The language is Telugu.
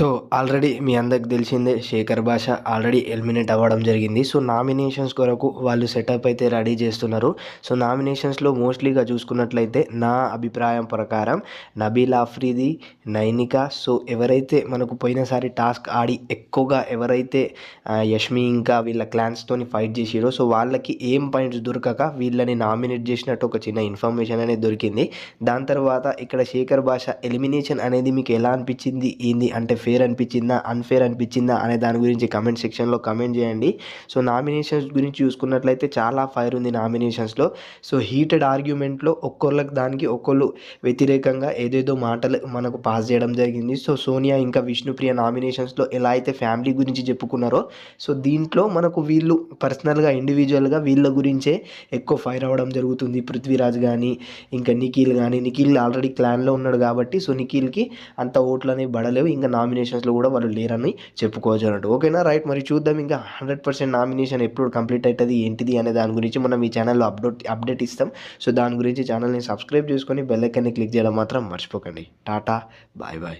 సో ఆల్రెడీ మీ అందరికి తెలిసిందే శేఖర్ భాష ఆల్రెడీ ఎలిమినేట్ అవ్వడం జరిగింది. సో నామినేషన్స్ కొరకు వాళ్ళు సెటప్ అయితే రెడీ చేస్తున్నారు. సో నామినేషన్స్లో మోస్ట్లీగా చూసుకున్నట్లయితే నా అభిప్రాయం ప్రకారం నబీల్ ఆఫ్రీది నైనిక సో ఎవరైతే మనకు పోయినసారి టాస్క్ ఆడి ఎక్కువగా ఎవరైతే యష్మి ఇంకా వీళ్ళ క్లాన్స్తోని ఫైట్ చేసిరో సో వాళ్ళకి ఏం పాయింట్స్ దొరకక వీళ్ళని నామినేట్ చేసినట్టు ఒక చిన్న ఇన్ఫర్మేషన్ అనేది దొరికింది. దాని తర్వాత ఇక్కడ శేఖర్ భాష ఎలిమినేషన్ అనేది మీకు ఎలా అనిపించింది? ఏంది? అంటే ఫేర్ అనిపించిందా అన్ఫేర్ అనిపించిందా అనే దాని గురించి కమెంట్ సెక్షన్లో కమెంట్ చేయండి. సో నామినేషన్స్ గురించి చూసుకున్నట్లయితే చాలా ఫైర్ ఉంది నామినేషన్స్లో సో హీటెడ్ ఆర్గ్యుమెంట్లో ఒక్కొక్కరికి దానికి ఒక్కొళ్ళు వ్యతిరేకంగా ఏదేదో మాటలు మనకు పాస్ చేయడం జరిగింది. సో సోనియా ఇంకా విష్ణుప్రియ నామినేషన్స్లో ఎలా అయితే ఫ్యామిలీ గురించి చెప్పుకున్నారో సో దీంట్లో మనకు వీళ్ళు పర్సనల్గా ఇండివిజువల్గా వీళ్ళ గురించే ఎక్కువ ఫైర్ అవ్వడం జరుగుతుంది. పృథ్వీరాజ్ కానీ ఇంకా నిఖిల్ కానీ నిఖిల్ ఆల్రెడీ క్లాన్లో ఉన్నాడు కాబట్టి సో నిఖిల్కి అంత ఓట్లు అనేవి పడలేవు. ఇంకా నామినేషన్స్లో కూడా వాళ్ళు లేరని చెప్పుకోవచ్చు. అన్నట్టు ఓకేనా? రైట్. మరి చూద్దాం. ఇంకా హండ్రెడ్ పర్సెంట్ నామినేషన్ ఎప్పుడు కంప్లీట్ అవుతుంది ఏంటిది? అనే దాని గురించి మనం ఈ ఛానల్లో అప్డేట్ అప్డేట్ ఇస్తాం. సో దాని గురించి ఛానల్ని సబ్స్క్రైబ్ చేసుకొని బెల్లైకన్ని క్లిక్ చేయడం మాత్రం మర్చిపోకండి. టాటా. Bye bye.